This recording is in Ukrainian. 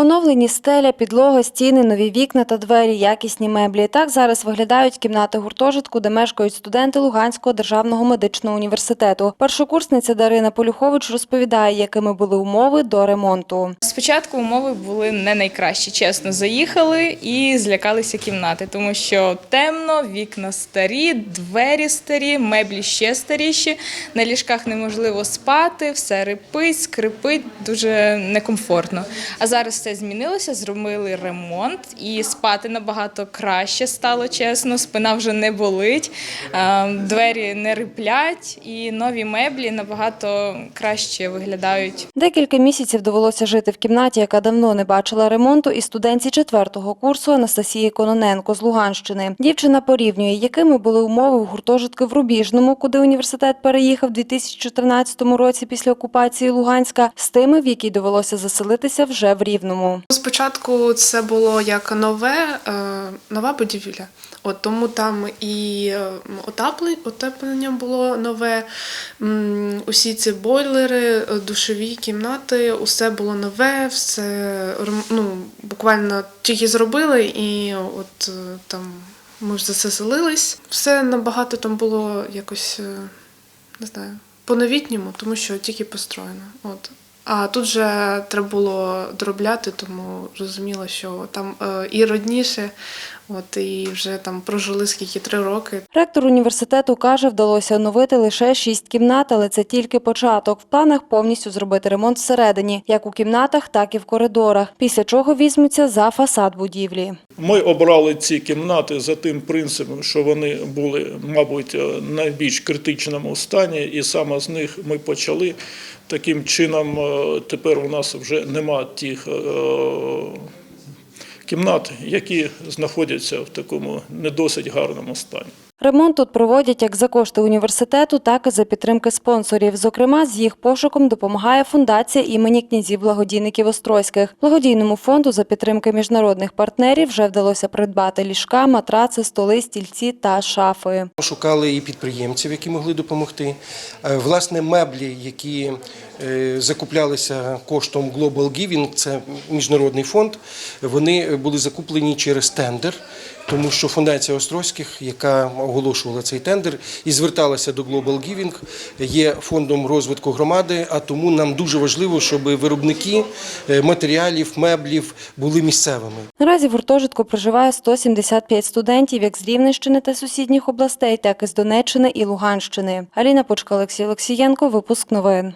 Оновлені стеля, підлога, стіни, нові вікна та двері, якісні меблі. Так зараз виглядають кімнати гуртожитку, де мешкають студенти Луганського державного медичного університету. Першокурсниця Дарина Полюхович розповідає, якими були умови до ремонту. Спочатку умови були не найкращі. Чесно, заїхали і злякалися кімнати, тому що темно, вікна старі, двері старі, меблі ще старіші. На ліжках неможливо спати, все рипить, скрипить, дуже некомфортно. А зараз все змінилося, зробили ремонт і спати набагато краще стало, чесно. Спина вже не болить, двері не риплять, і нові меблі набагато краще виглядають. Декілька місяців довелося жити в кімнаті, яка давно не бачила ремонту, і студентці четвертого курсу Анастасії Кононенко з Луганщини. Дівчина порівнює, якими були умови в гуртожитку в Рубіжному, куди університет переїхав у 2014 році після окупації Луганська, з тими, в які довелося заселитися вже в Рівному. Спочатку це було як нове, е, нова будівля. От тому там і е, отеплення було нове, усі ці бойлери, е, душові кімнати, усе було нове, все ну, буквально тільки зробили, і от там ми ж заселились. Все набагато там було якось, не знаю, по-новітньому, тому що тільки построєно. От. А тут же треба було доробляти, тому розуміла, що там е, і родніше, от і вже там прожили скільки три роки. Ректор університету каже, вдалося оновити лише шість кімнат, але це тільки початок. В планах повністю зробити ремонт всередині, як у кімнатах, так і в коридорах. Після чого візьмуться за фасад будівлі. Ми обрали ці кімнати за тим принципом, що вони були, мабуть, в найбільш критичному стані, і саме з них ми почали. Таким чином, е, тепер у нас вже нема тих е, кімнат, які знаходяться в такому не досить гарному стані. Ремонт тут проводять як за кошти університету, так і за підтримки спонсорів. Зокрема, з їх пошуком допомагає фундація імені князів благодійників Острозьких. Благодійному фонду за підтримки міжнародних партнерів вже вдалося придбати ліжка, матраци, столи, стільці та шафи. Шукали і підприємців, які могли допомогти. Е, Власне, меблі, які е, закуплялися коштом Global Giving, це міжнародний фонд, вони були закуплені через тендер, тому що фундація Острозьких, яка оголошувала цей тендер і зверталася до Global Giving, є фондом розвитку громади. А тому нам дуже важливо, щоб виробники е, матеріалів, меблів були місцевими. Наразі в гуртожитку проживає 175 студентів як з Рівненщини та сусідніх областей, так і з Донеччини і Луганщини. Аліна Почка, Олексій Олексієнко. Випуск новин.